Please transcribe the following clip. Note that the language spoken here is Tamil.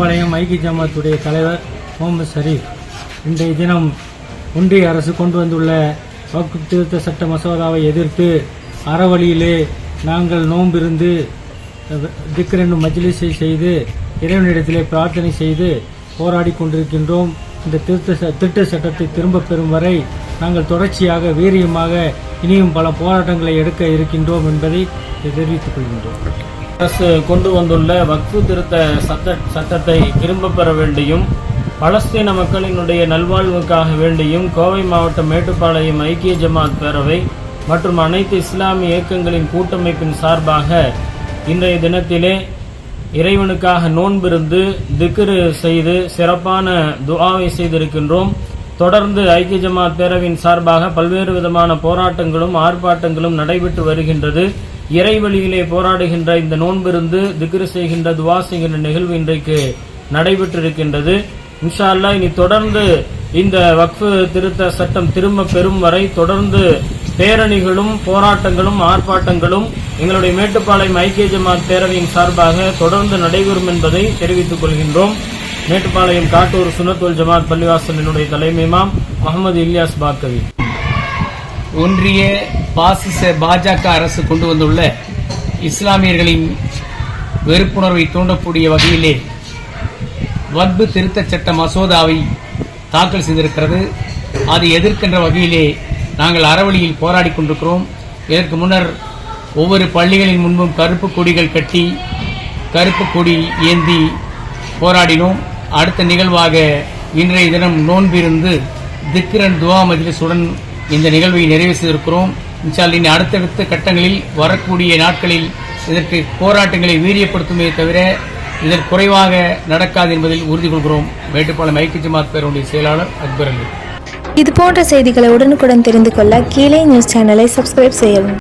மேட்டுப்பாளையம் ஐக்கிய ஜமாத்துடைய தலைவர் முகமது ஷரீப் இன்றைய தினம் ஒன்றிய அரசு கொண்டு வந்துள்ள வக்ஃப் திருத்த சட்ட மசோதாவை எதிர்த்து அறவழியிலே நாங்கள் நோம்பிருந்து திக்ரெண்டு என்னும் மஜ்லிஸை செய்து இறைவனிடத்திலே பிரார்த்தனை செய்து போராடி கொண்டிருக்கின்றோம். இந்த திருத்த ச- திருத்த சட்டத்தை திரும்பப் பெறும் வரை நாங்கள் தொடர்ச்சியாக வீரியமாக இனியும் பல போராட்டங்களை எடுக்க இருக்கின்றோம் என்பதை தெரிவித்துக் கொள்கின்றோம். அரசு கொண்டு வந்துள்ள வக்ஃபு திருத்த சட்ட சட்டத்தை திரும்ப பெற வேண்டியும் பலஸ்தீன மக்களினுடைய நல்வாழ்வுக்காக வேண்டியும் கோவை மாவட்டம் மேட்டுப்பாளையம் ஐக்கிய ஜமாத் பேரவை மற்றும் அனைத்து இஸ்லாமிய இயக்கங்களின் கூட்டமைப்பின் சார்பாக இன்றைய தினத்திலே இறைவனுக்காக நோன்பிருந்து திக்ரு செய்து சிறப்பான துஆவை செய்திருக்கின்றோம். தொடர்ந்து ஐக்கிய ஜமாத் பேரவின் சார்பாக பல்வேறு விதமான போராட்டங்களும் ஆர்ப்பாட்டங்களும் நடைபெற்று வருகின்றது. இறை வழியிலே போராடுகின்ற இந்த நோன்பிருந்து திக்ரு செய்கின்ற துவா செய்கின்ற நிகழ்வு இன்றைக்கு நடைபெற்றிருக்கின்றது. இன்ஷா அல்லாஹ் இனி தொடர்ந்து இந்த வக்ஃபு திருத்த சட்டம் திரும்ப பெறும் வரை தொடர்ந்து பேரணிகளும் போராட்டங்களும் ஆர்ப்பாட்டங்களும் எங்களுடைய மேட்டுப்பாளையம் ஐக்கிய ஜமாத் பேரவையின் சார்பாக தொடர்ந்து நடைபெறும் என்பதை தெரிவித்துக் கொள்கின்றோம். மேட்டுப்பாளையம் காட்டூர் சுனத்துல் ஜமாத் பள்ளிவாசலினுடைய தலைமைமாம் முகமது இல்யாஸ் பாக்கவி. ஒன்றிய பாசிச பாஜக அரசு கொண்டு வந்துள்ள இஸ்லாமியர்களின் வெறுப்புணர்வை தூண்டக்கூடிய வகையிலே வக்பு திருத்தச் சட்ட மசோதாவை தாக்கல் செய்திருக்கிறது. அதை எதிர்க்கின்ற வகையிலே நாங்கள் அறவழியில் போராடி கொண்டிருக்கிறோம். இதற்கு முன்னர் ஒவ்வொரு பள்ளிகளின் முன்பும் கருப்பு கொடிகள் கட்டி கருப்பு கொடி ஏந்தி போராடினோம். அடுத்த நிகழ்வாக இன்றைய தினம் நோன்பிருந்து திக்ரன் துவா மஜ்லிஸுடன் இந்த நிகழ்வை நிறைவு செய்திருக்கிறோம். இன்ஷால் இனி அடுத்தடுத்த கட்டங்களில் வரக்கூடிய நாட்களில் இதற்கு போராட்டங்களை வீரியப்படுத்துமே தவிர இதற்கு குறைவாக நடக்காது என்பதில் உறுதி கொள்கிறோம். மேட்டுப்பாளையம் ஐக்கிய ஜமாத் பேரவையுடைய செயலாளர் அக்பர் அலி. இது போன்ற செய்திகளை உடனுக்குடன் தெரிந்து கொள்ள கீழே நியூஸ் சேனலை சப்ஸ்கிரைப் செய்யவும்.